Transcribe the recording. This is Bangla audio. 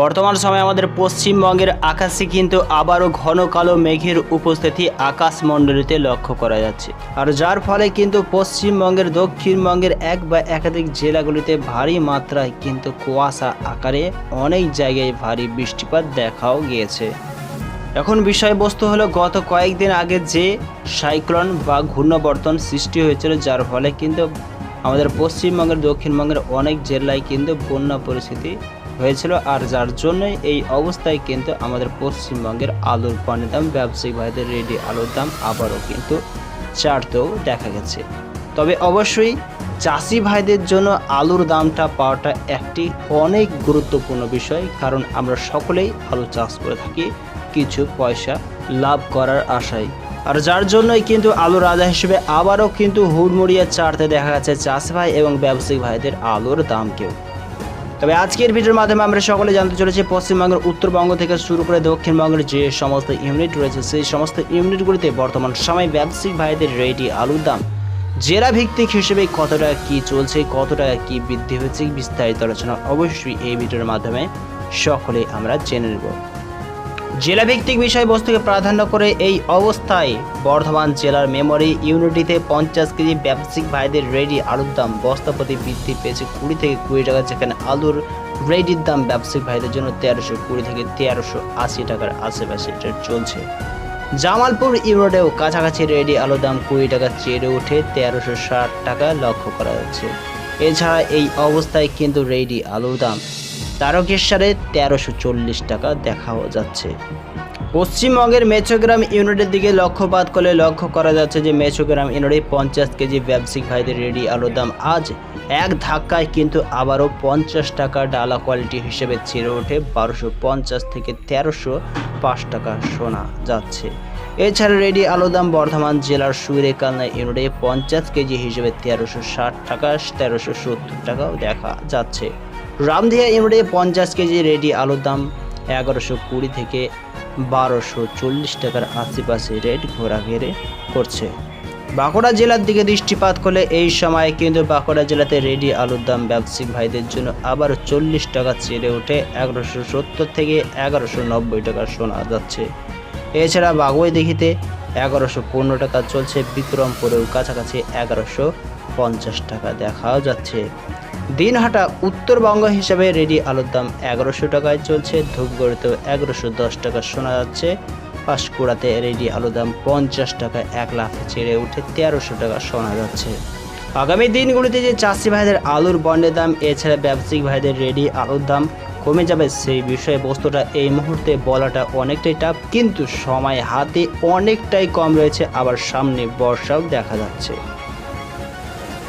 বর্তমান সময়ে আমাদের পশ্চিমবঙ্গের আকাশে কিন্তু আবারও ঘন কালো মেঘের উপস্থিতি আকাশমণ্ডলীতে লক্ষ্য করা যাচ্ছে। আর যার ফলে কিন্তু পশ্চিমবঙ্গের, দক্ষিণবঙ্গের এক বা একাধিক জেলাগুলিতে ভারী মাত্রায় কিন্তু কুয়াশা আকারে অনেক জায়গায় ভারী বৃষ্টিপাত দেখাও গিয়েছে। এখন বিষয়বস্তু হলো, গত কয়েকদিন আগে যে সাইক্লোন বা ঘূর্ণবর্তন সৃষ্টি হয়েছিল, যার ফলে কিন্তু আমাদের পশ্চিমবঙ্গের, দক্ষিণবঙ্গের অনেক জেলায় কিন্তু বন্যা পরিস্থিতি হয়েছিল আর যার জন্যই এই অবস্থায় কিন্তু আমাদের পশ্চিমবঙ্গের আলুর পানির দাম ব্যবসায়িক ভাইদের রেডি আলুর দাম আবারও কিন্তু চারতেও দেখা গেছে। তবে অবশ্যই চাষি ভাইদের জন্য আলুর দামটা পাওয়াটা একটি অনেক গুরুত্বপূর্ণ বিষয়, কারণ আমরা সকলেই আলু চাষ করে থাকি, কিছু পয়সা লাভ করার আশায়। আর যার জন্যই কিন্তু আলু রাজা হিসেবে আবারও কিন্তু হুড়মুড়িয়ে চাড়তে দেখা যাচ্ছে চাষি ভাই এবং ব্যবসায়িক ভাইদের আলুর দামকেও তবে আজকের ভিডিওর মাধ্যমে আমরা সকলে জানতে চলেছি, পশ্চিমবঙ্গের উত্তরবঙ্গ থেকে শুরু করে দক্ষিণবঙ্গের যে সমস্ত ইউনিট রয়েছে, সেই সমস্ত ইউনিটগুলিতে বর্তমান সময় ব্যবসায়িক ভাইদের রেডি আলুর দাম জেলা ভিত্তিক হিসেবে কতটা টাকা কী চলছে, কতটা টাকা কী বৃদ্ধি হয়েছে বিস্তারিত আলোচনা অবশ্যই এই ভিডিওর মাধ্যমে সকলে আমরা জেনে নেব। জেলা ভিত্তিক বিষয়বস্তুকে প্রাধান্য করে এই অবস্থায় বর্ধমান জেলার মেমোরি ইউনিটিতে পঞ্চাশ কেজি ব্যবসায়িক ভাইদের রেডি আলুর দাম বস্তাপতি বৃদ্ধি পেয়েছে কুড়ি থেকে কুড়ি টাকা, যেখানে আলুর রেডির দাম ব্যবসায়িক ভাইদের জন্য তেরোশো কুড়ি থেকে তেরোশো আশি টাকার আশেপাশে এটা চলছে। জামালপুর ইউনিটেও কাছাকাছি রেডি আলুর দাম কুড়ি টাকা চেড়ে উঠে তেরোশো ষাট টাকা লক্ষ্য করা যাচ্ছে। এছাড়া এই অবস্থায় কিন্তু রেডি আলুর দাম তারকেশ্বরে তেরোশো চল্লিশ টাকা দেখাও যাচ্ছে। পশ্চিমবঙ্গের মেচোগ্রাম ইউনিটের দিকে লক্ষ্যপাত করলে লক্ষ্য করা যাচ্ছে যে মেচোগ্রাম ইউনিটে পঞ্চাশ কেজি ব্যবসায়িক ভাইদের রেডি আলুর দাম আজ এক ধাক্কায় কিন্তু আবারও পঞ্চাশ টাকা ডালা কোয়ালিটি হিসেবে ছেড়ে ওঠে বারোশো পঞ্চাশ থেকে তেরোশো পাঁচ টাকা শোনা যাচ্ছে। এছাড়া রেডি আলুর দাম বর্ধমান জেলার সুরে কালনা ইউনিটে পঞ্চাশ কেজি হিসেবে তেরোশো ষাট টাকা তেরোশো সত্তর টাকাও দেখা যাচ্ছে। রামদিয়া ইউনিটে পঞ্চাশ কেজি রেডি আলুর দাম এগারোশো কুড়ি থেকে বারোশো চল্লিশ টাকার আশেপাশে রেট ঘোরাঘেরে করছে। বাঁকুড়া জেলার দিকে দৃষ্টিপাত করলে এই সময় কিন্তু বাঁকুড়া জেলাতে রেডি আলুর দাম ব্যবসায়িক ভাইদের জন্য আবার চল্লিশ টাকা চেড়ে ওঠে এগারোশো সত্তর থেকে এগারোশো নব্বই টাকা শোনা যাচ্ছে। এছাড়া বাগুই দেখিতে এগারোশো পনেরো টাকা চলছে বিক্রমপুরেও কাছাকাছি এগারোশো পঞ্চাশ টাকা দেখাও যাচ্ছে। দিনহাটা উত্তরবঙ্গ হিসেবে রেডি আলুর দাম এগারোশো টাকায় চলছে, ধূপগড়িতেও এগারোশো দশ টাকা শোনা যাচ্ছে। পাঁশকুড়াতে রেডি আলুর দাম পঞ্চাশ টাকা এক লাখ ছেড়ে উঠে তেরোশো টাকা শোনা যাচ্ছে। আগামী দিনগুলিতে যে চাষি ভাইদের আলুর বন্ডের দাম, এছাড়া ব্যবসায়িক ভাইদের রেডি আলুর দাম কমে যাবে সেই বিষয়ে বস্তুটা এই মুহূর্তে বলাটা অনেকটাই টাফ কিন্তু সময় হাতে অনেকটাই কম রয়েছে, আবার সামনে বর্ষাও দেখা যাচ্ছে।